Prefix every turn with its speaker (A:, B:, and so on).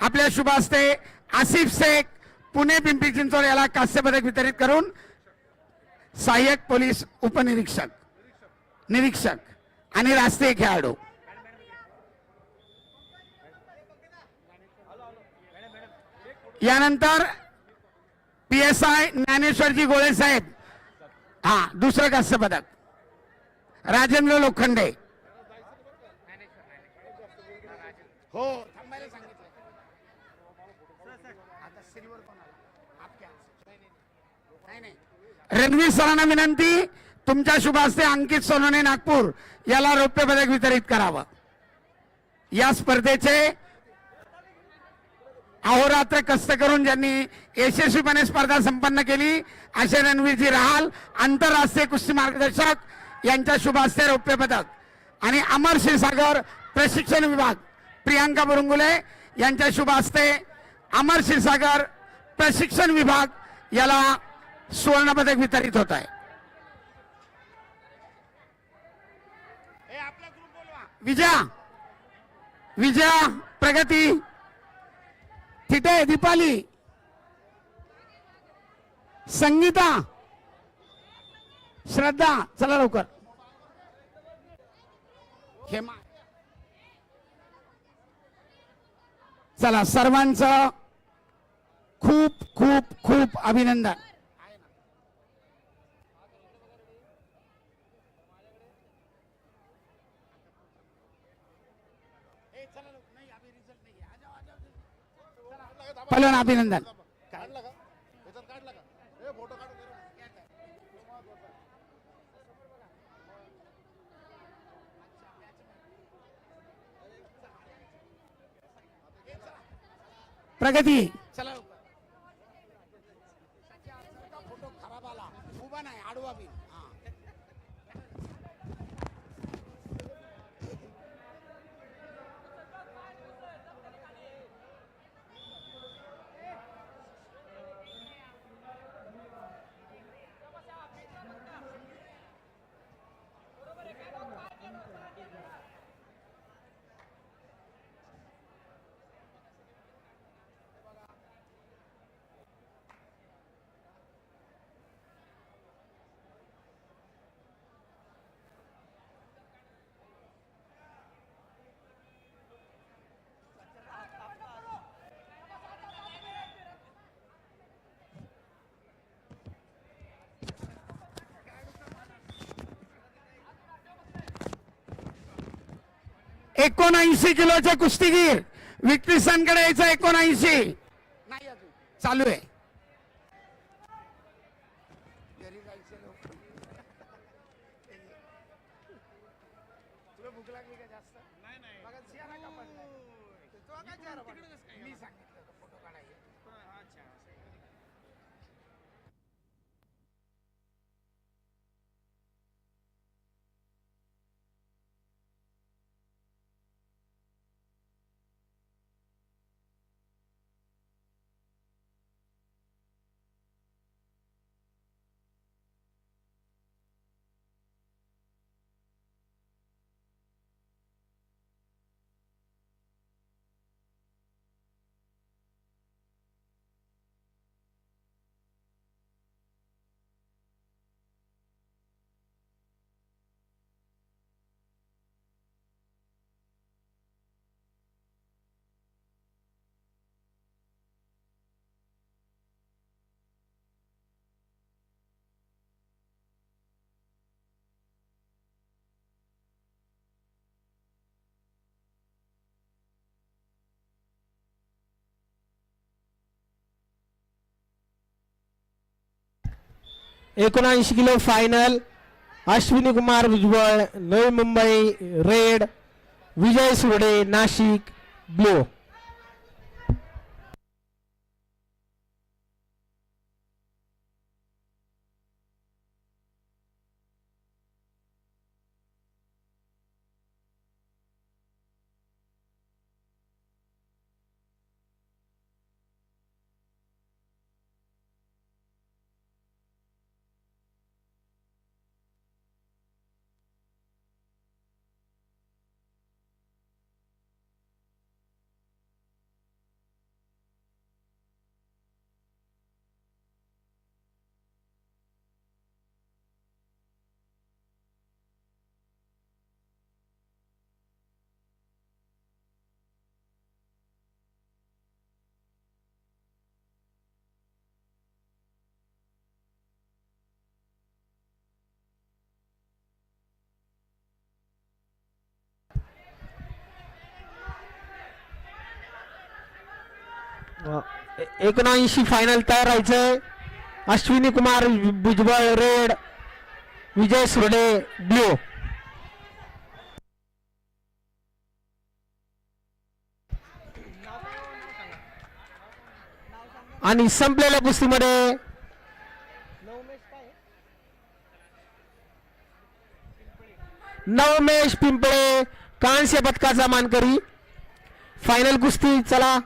A: आपल्या शुभास्ते आसिफ शेख पुणे पिंपरी चिंचवड याला कांस्य पदक वितरित करून सहाय्यक पोलीस उपनिरीक्षक निरीक्षक आणि राष्ट्रीय खेळाडू. यानंतर पी एस आय ज्ञानेश्वरजी गोळे साहेब. हा दुसरं कांस्य पदक. राजेंद्र लोखंडे. हो रणवीर सरांना विनंती तुमच्या शुभ हस्ते अंकित सोनोने नागपूर याला रौप्य पदक वितरित करावं. या स्पर्धेचे अहोरात्र कष्ट करून ज्यांनी यशस्वीपणे स्पर्धा संपन्न केली असे रणवीरजी रहाल आंतरराष्ट्रीय कुस्ती मार्गदर्शक यांच्या शुभ हस्ते रौप्य पदक. आणि अमर क्षीरसागर प्रशिक्षण विभाग प्रियांका बुरुंगुले यांच्या शुभ हस्ते अमर क्षीरसागर प्रशिक्षण विभाग याला सुवर्ण पदक वितरित होत आहे. विजया विजया प्रगती थिटे दीपाली संगीता श्रद्धा चला लवकर. हेमा. चला सर्वांचं खूप खूप खूप अभिनंदन. पलन अभिनंदन. प्रगती. चला फोटो खराब आला. उभा नाही आडवा बी एकोणऐंशी किलोचे कुस्तीगीर. विक्टिसांकडे यायचं एकोणऐंशी. नाही अजून. चालू आहे. भूक लागली का जास्त?
B: एकोणऐंशी kilo final Ashwini Kumar Bhujbal Navi Mumbai red Vijay Surde Nashik blue. एकोणऐंशी फायनल तयार राहायचंय अश्विनी कुमार भुजबळ रेड विजय सुरडे ब्ल्यू आणि संपलेल्या कुस्तीमध्ये नवमेश पिंपळे कांस्य पदकाचा मानकरी. फायनल कुस्ती चला.